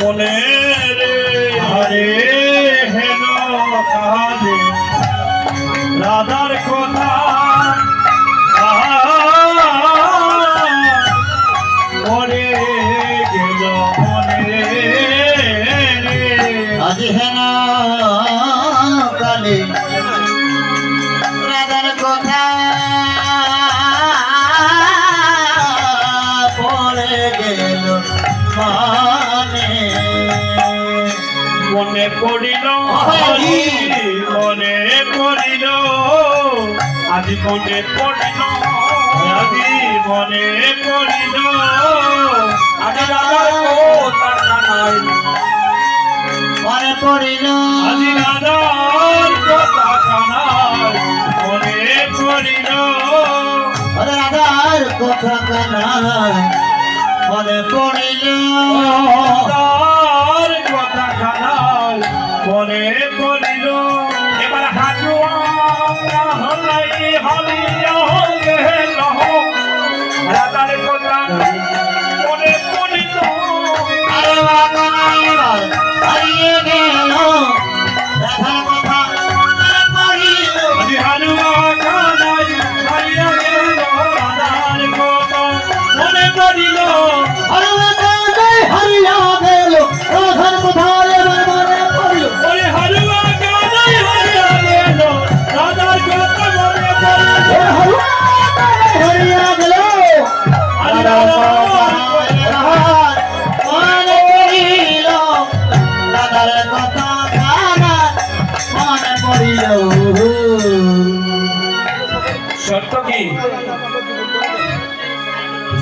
মনে রে হরে হেন কাজে রাধার কথা পড়ে গেল মনে রে হেন কালে। মানে মনে পড়িল মনে পড়িল আজি মনে পড়িল আজি মনে পড়িল। আজি কথা মনে পড়িল। আজি রাধার কথা কানাই মনে পড়িল। রাধার কথা কানাই মনে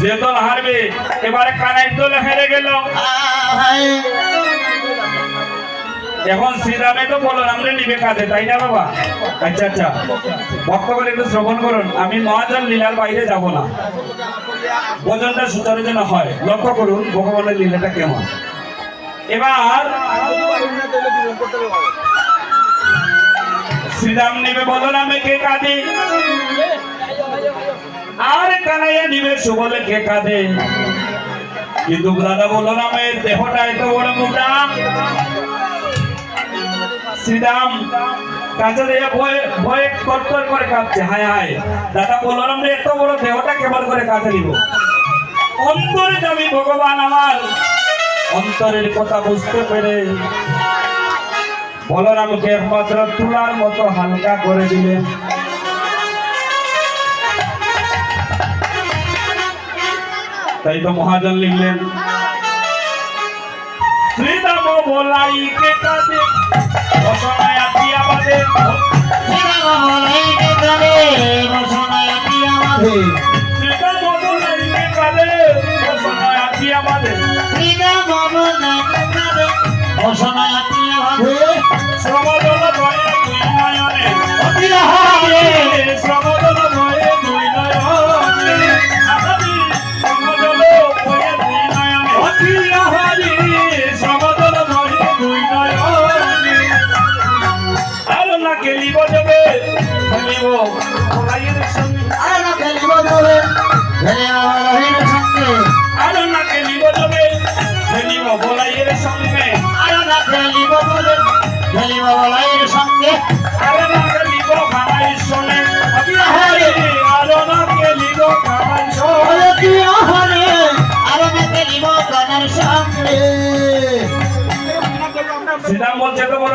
যে দল হারবে এবারে কানাই দল হেরে গেল। এখন শ্রীরামে তো বলো আমরা নিবে কাঁদে তাই না বাবা? আচ্ছা আচ্ছা। বক্তব্য একটু শ্রবণ করুন। আমি মহাজন লীলার বাইরে যাব না। ভোজনটা সুচারু যেন হয়। লক্ষ্য করুন ভগবানের লীলাটা কেমন। এবার শ্রীরাম নেবে বলো নামে কে কাঁদে? আর কানাইয়া নিবে সুবলে কে কাঁদে? কিন্তু দাদা বলো নামের দেহটা এত বড় মোটা শ্রীরাম কাছে দিয়ে ভয়ে ভয়ে কটকর করে কাঁদছে। হায় হায়। দাদা বলো না এত বড় দেহটা কেমন করে কাঁদে নিব? অন্তরে যাবি ভগবান আমার। অন্তরের কথা বুঝতে পেরে বলরামকে একমাত্র তুলার মতো হালকা করে দিলেন। তাই তো মহাজন লিখলেন শ্রীদাম বলাই কে কাঁদে রচনায় আছি আমাদের শ্রীরাম বলাই কে কাঁদে রচনায় আছি আমাদের শ্রমদল সঙ্গে আর না কেলিব খানাই শোনে আহারি আর না কেলিব খানাই শোনে আরও না খেলিব গানের সঙ্গে। শ্রীরাম বলছে তো বড়